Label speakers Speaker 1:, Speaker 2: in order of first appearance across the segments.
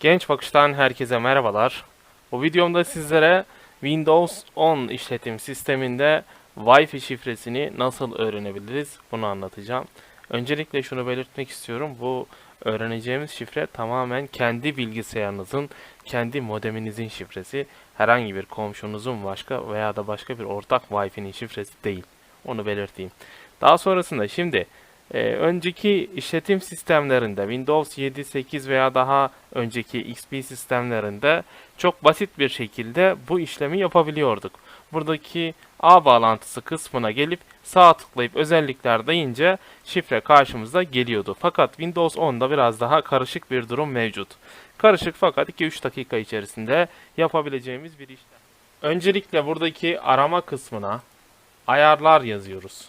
Speaker 1: Genç Bakış'tan herkese merhabalar. Bu videomda sizlere Windows 10 işletim sisteminde Wi-Fi şifresini nasıl öğrenebiliriz bunu anlatacağım. Öncelikle şunu belirtmek istiyorum. Bu öğreneceğimiz şifre tamamen kendi bilgisayarınızın, kendi modeminizin şifresi. Herhangi bir komşunuzun başka veya da başka bir ortak Wi-Fi'nin şifresi değil. Onu belirteyim. Daha sonrasında şimdi ee, önceki işletim sistemlerinde Windows 7, 8 veya daha önceki XP sistemlerinde çok basit bir şekilde bu işlemi yapabiliyorduk. Buradaki ağ bağlantısı kısmına gelip sağ tıklayıp özellikler deyince şifre karşımıza geliyordu. Fakat Windows 10'da biraz daha karışık bir durum mevcut. Karışık fakat 2-3 dakika içerisinde yapabileceğimiz bir işlem. Öncelikle buradaki arama kısmına ayarlar yazıyoruz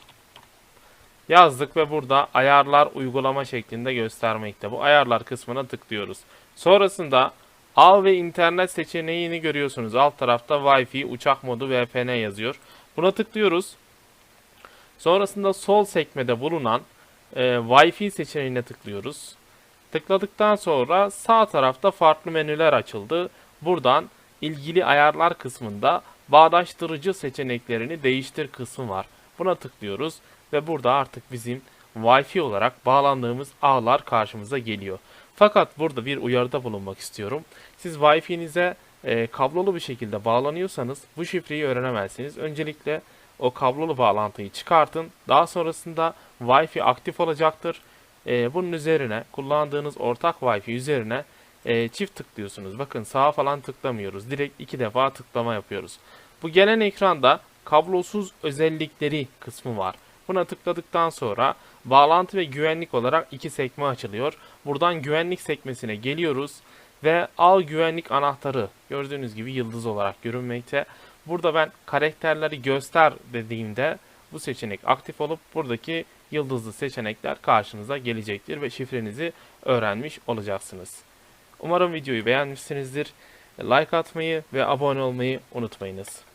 Speaker 1: yazdık ve burada ayarlar uygulama şeklinde göstermekte. Bu ayarlar kısmına tıklıyoruz. Sonrasında al ve internet seçeneğini görüyorsunuz. Alt tarafta Wi-Fi, uçak modu, VPN yazıyor. Buna tıklıyoruz. Sonrasında sol sekmede bulunan e, Wi-Fi seçeneğine tıklıyoruz. Tıkladıktan sonra sağ tarafta farklı menüler açıldı. Buradan ilgili ayarlar kısmında bağdaştırıcı seçeneklerini değiştir kısmı var. Buna tıklıyoruz ve burada artık bizim Wi-Fi olarak bağlandığımız ağlar karşımıza geliyor. Fakat burada bir uyarıda bulunmak istiyorum. Siz Wi-Fi'nize e, kablolu bir şekilde bağlanıyorsanız bu şifreyi öğrenemezsiniz. Öncelikle o kablolu bağlantıyı çıkartın. Daha sonrasında Wi-Fi aktif olacaktır. E, bunun üzerine kullandığınız ortak Wi-Fi üzerine e, çift tıklıyorsunuz. Bakın sağa falan tıklamıyoruz. Direkt iki defa tıklama yapıyoruz. Bu gelen ekranda kablosuz özellikleri kısmı var. Buna tıkladıktan sonra bağlantı ve güvenlik olarak iki sekme açılıyor. Buradan güvenlik sekmesine geliyoruz ve al güvenlik anahtarı gördüğünüz gibi yıldız olarak görünmekte. Burada ben karakterleri göster dediğimde bu seçenek aktif olup buradaki yıldızlı seçenekler karşınıza gelecektir ve şifrenizi öğrenmiş olacaksınız. Umarım videoyu beğenmişsinizdir. Like atmayı ve abone olmayı unutmayınız.